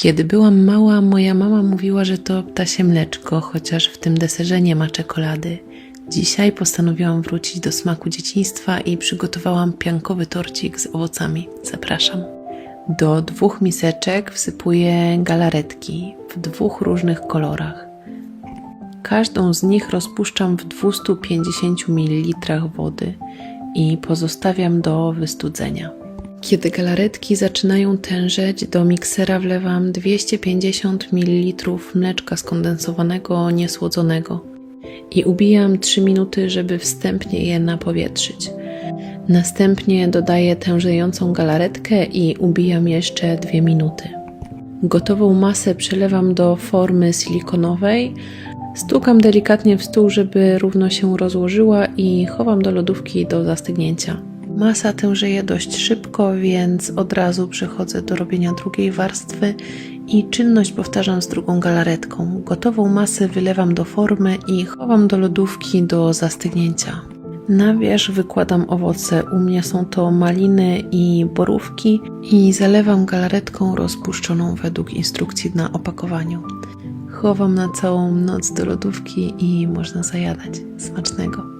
Kiedy byłam mała, moja mama mówiła, że to ptasie mleczko, chociaż w tym deserze nie ma czekolady. Dzisiaj postanowiłam wrócić do smaku dzieciństwa i przygotowałam piankowy torcik z owocami. Zapraszam. Do dwóch miseczek wsypuję galaretki w dwóch różnych kolorach. Każdą z nich rozpuszczam w 250 ml wody i pozostawiam do wystudzenia. Kiedy galaretki zaczynają tężeć, do miksera wlewam 250 ml mleczka skondensowanego niesłodzonego i ubijam 3 minuty, żeby wstępnie je napowietrzyć. Następnie dodaję tężejącą galaretkę i ubijam jeszcze 2 minuty. Gotową masę przelewam do formy silikonowej, stukam delikatnie w stół, żeby równo się rozłożyła i chowam do lodówki do zastygnięcia. Masa tężeje dość szybko, więc od razu przechodzę do robienia drugiej warstwy i czynność powtarzam z drugą galaretką. Gotową masę wylewam do formy i chowam do lodówki do zastygnięcia. Na wierzch wykładam owoce. U mnie są to maliny i borówki i zalewam galaretką rozpuszczoną według instrukcji na opakowaniu. Chowam na całą noc do lodówki i można zajadać. Smacznego.